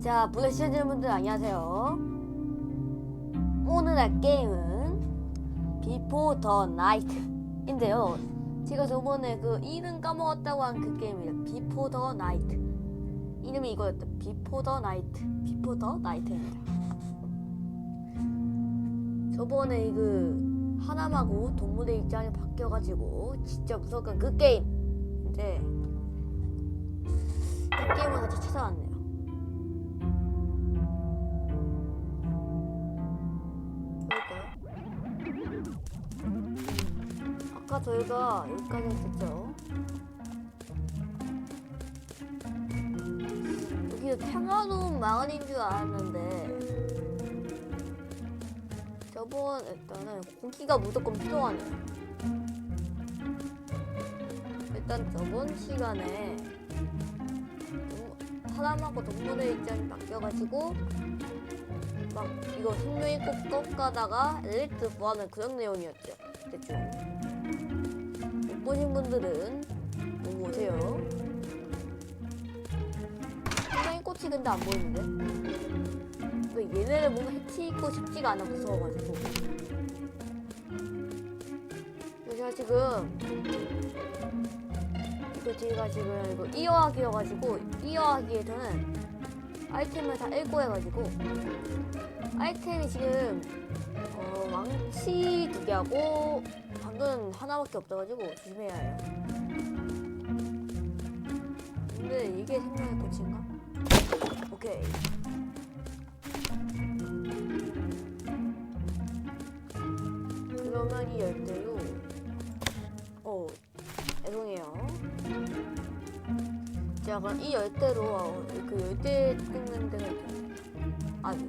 자, 블랙 시청자분들 안녕하세요. 오늘 할 게임은 비포 더 나이트인데요. 제가 저번에 그 이름 까먹었다고 한 그 게임이에요. 비포 더 나이트. 이름이 이거였다. 비포 더 나이트. 비포 더 나이트입니다. 저번에 그 하남하고 동물의 입장이 바뀌어가지고 진짜 무서웠던 그 게임. 이제 그 게임을 같이 찾아왔네요. 아까 저희가 여기까지 했었죠. 여기 평화로운 마을인 줄 알았는데 저번 일단은 고기가 무조건 필요하네요. 일단 저번 시간에 동- 사람하고 동물의 입장이 바뀌어가지고 막 이거 생명이 꼭 꺾가다가 엘리트 구하는 그런 내용이었죠. 대충 못 보신 분들은 보고 오세요. 생명이 꽃이 근데 안 보이는데? 왜 얘네를 뭔가 해치고 싶지가 않아 무서워가지고. 제가 지금 이거 제가 지금 이거 이어하기여가지고 이어하기에서는 아이템을 다 읽고 해가지고 아이템이 지금 어, 왕치 두 개하고 방금 하나밖에 없어가지고 조심해야 해요. 근데 이게 생명의 꽃인가? 오케이. 그러면 이 열대로 어 죄송해요. 자 그럼 이 열대로 어, 그 열대 끊는 데가 있잖아요. 아 네.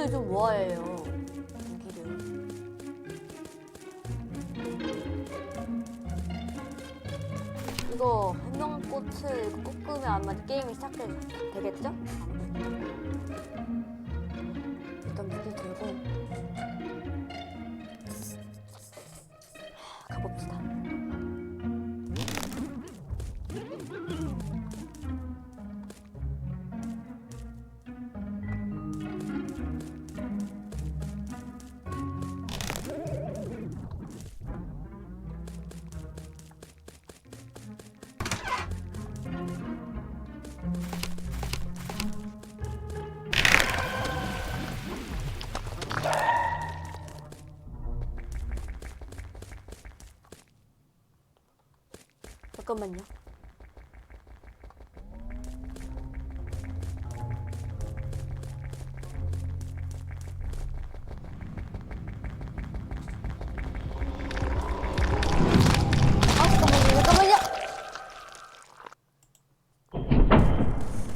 무기를 좀 모아야 해요. 무기를. 이거 한명꽃을 꺾으면 아마 게임이 시작되겠죠? 잠깐만요. 아.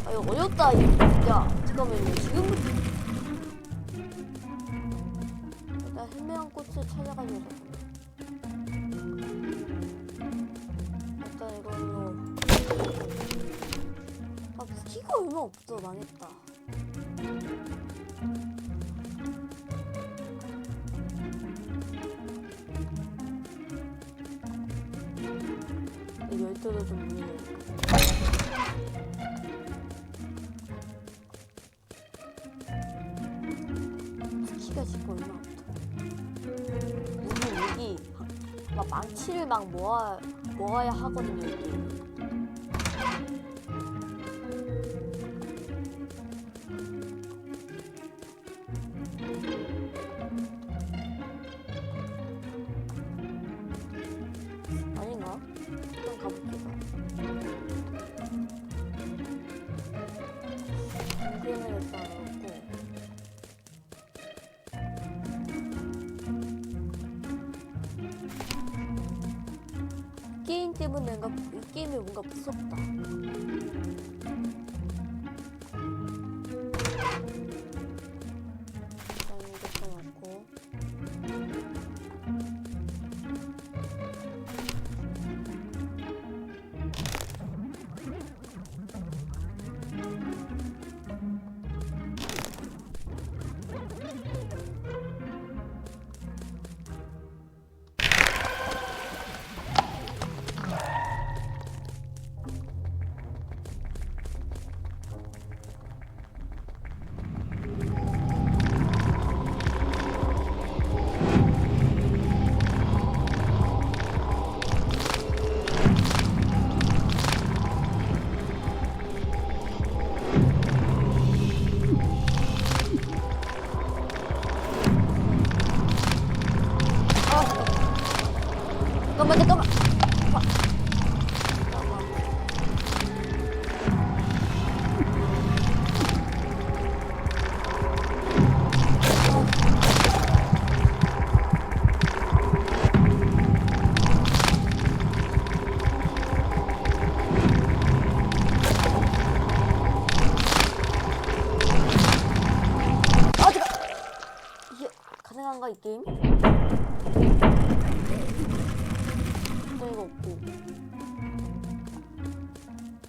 아, 이거 어렵다, 이거. 야, 잠깐만요. 지금 일단 현명한 꽃을 찾아가지고 이걸로. 아 무기가 얼마 없어 망했다. 이 열도도 좀 문제 무기가 지금 얼마 없어 무기 무기? 막 망치를 막 모아 모아야 하거든요 이게. 게임 때문에 뭔가 이 게임이 뭔가 무섭다. 느낌? 또 이거 없고.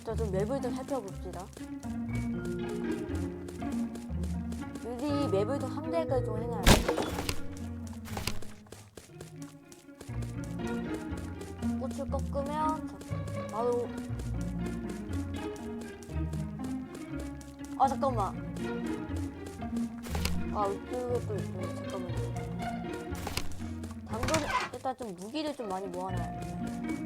자, 좀 맵을 좀 살펴봅시다. 미리 맵을 좀 함대가 좀 해놔야 돼. 꽃을 꺾으면 자, 바로 아 잠깐만 아또 있네 잠깐만요. 당근 일단 좀 무기를 좀 많이 모아놔야 돼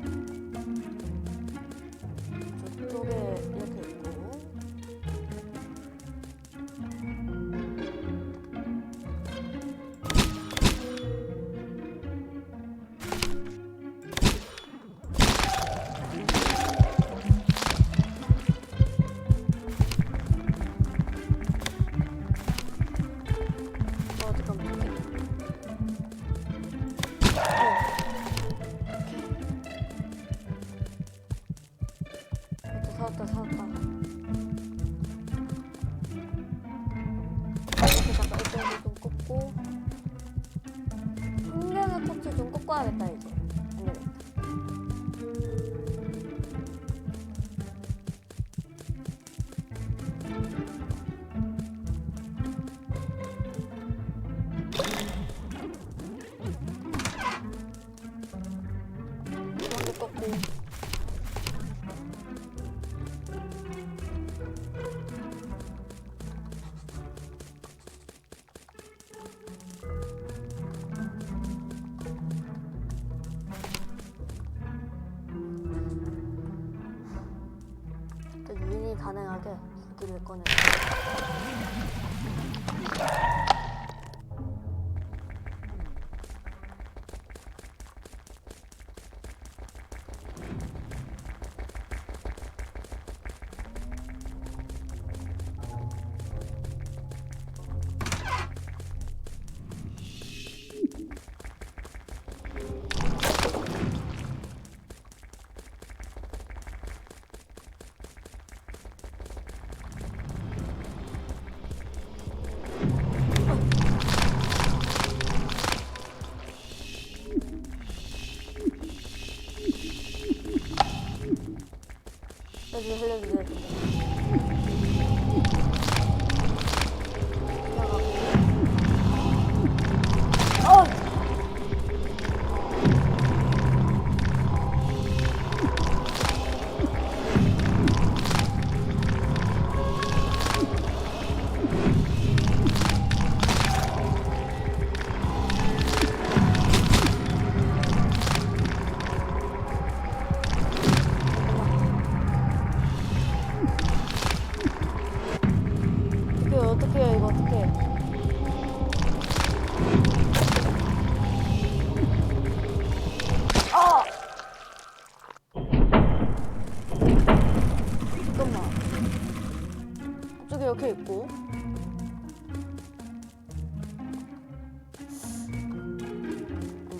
就是那个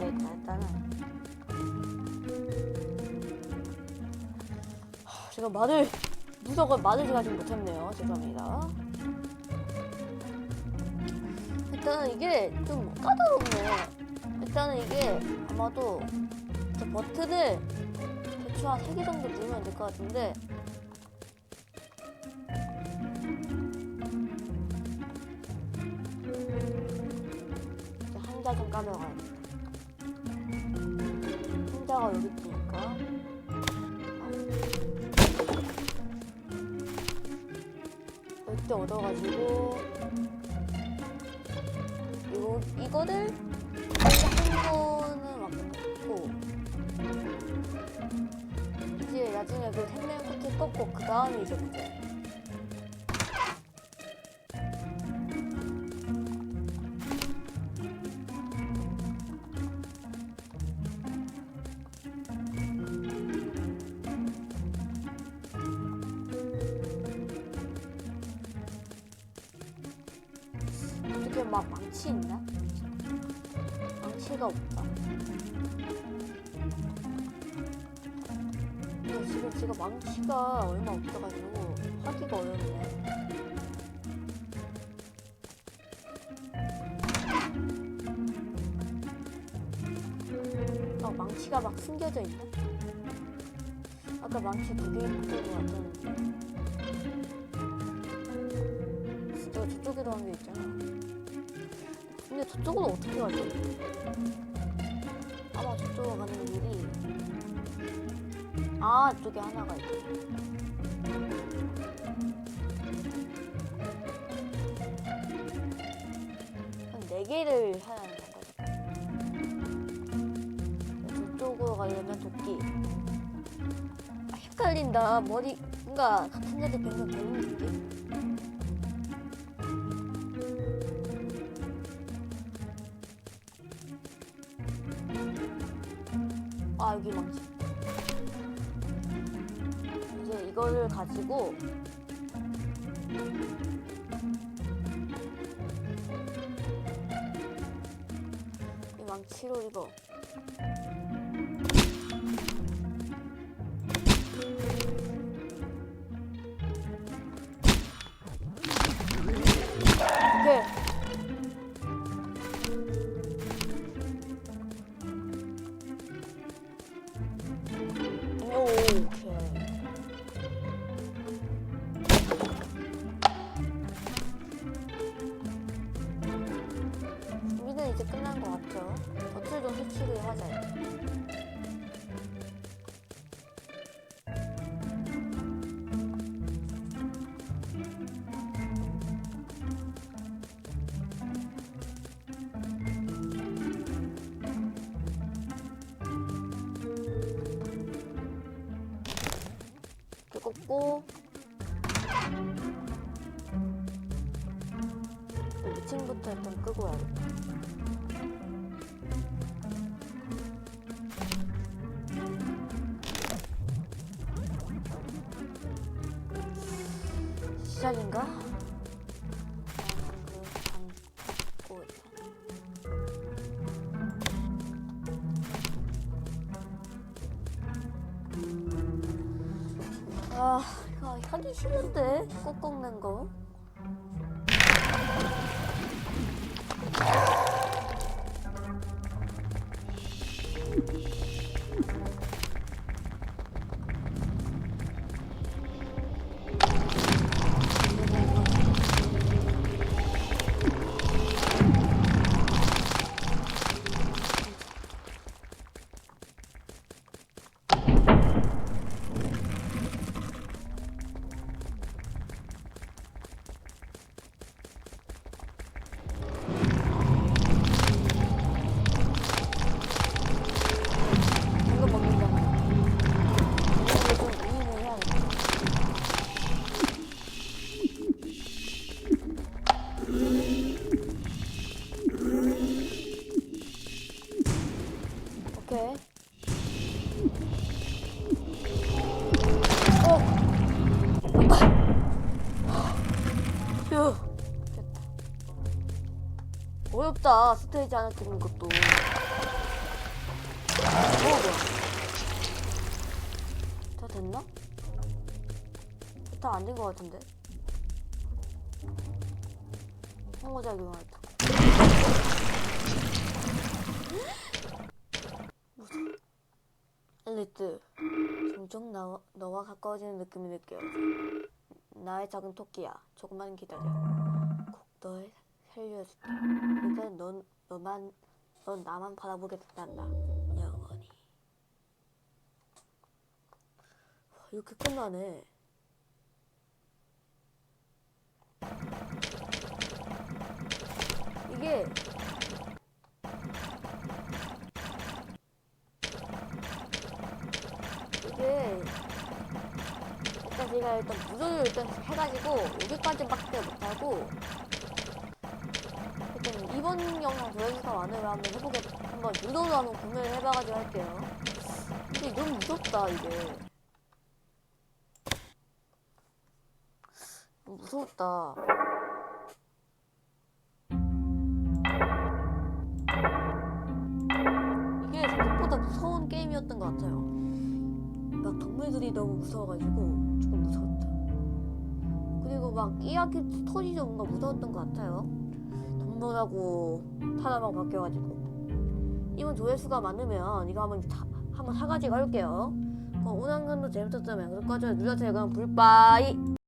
안되겠다 일단은 하, 제가 말을 무석을 말을 좀 못했네요 죄송합니다 일단은 이게 좀 까다롭네. 일단은 이게 아마도 저 버튼을 대충 한 3개 정도 누르면 될 것 같은데 한자가 여기 있으니까. 이때 얻어가지고 이거 이거를 한 거는 맞고 이제 나중에 그 생명 코트 꺾고 그 다음에 이제 문제. 망치 있나? 망치가 없다. 근데 지금 지금 망치가 얼마 없어가지고 하기가 어렵네. 망치가 막 숨겨져 있나? 아까 망치 두개 있는 것 같았는데. 저 저쪽에도 한 개 있잖아. 근데 저쪽은 어떻게 가지? 아마 저쪽으로 가는 길이 아 저쪽에 하나가 있다. 한네 개를 해야 하는 건가? 저쪽으로 가려면 도끼. 아, 헷갈린다. 머리 뭔가 같은 데도 변경 되는 느낌. 아 여기 망치. 이제 이거를 가지고 이 망치로 이거 꽂고 위층부터 일단 끄고 와야겠다. 시작인가? 싫은데 꼭 꺾는 거. 어렵다. 스테이지 하나 찍는 것도. 어? 다 됐나? 다 안 된 것 같은데? 상호작용하였다. 무슨 엘리트 종종 나, 너와 가까워지는 느낌이 느껴져. 나의 작은 토끼야. 조금만 기다려. 꼭널 살려줄게. 이제 넌 너만 넌 나만 바라보게 된단다. 영원히. 와, 이렇게 끝나네. 이게 이게 일단 제가 일단 무조를 일단 해가지고 여기까지밖에 못하고 이번 영상 조회수가 많으면 한번 해보게 한번 유도도 한번 구매를 해봐가지고 할게요. 근데 너무 무섭다 이게. 무섭다. 이게 생각보다 무서운 게임이었던 것 같아요. 막 동물들이 너무 무서워가지고 조금 무서웠다. 그리고 막 이야기 스토리도 뭔가 무서웠던 것 같아요. 동물하고 사람하고 바뀌어가지고 이번 조회수가 많으면 이거 한번 다 한번 사가지고 할게요. 그럼 오늘 한간도 재밌었다면 구독과 좋아요 눌러주세요. 그럼 불빠이.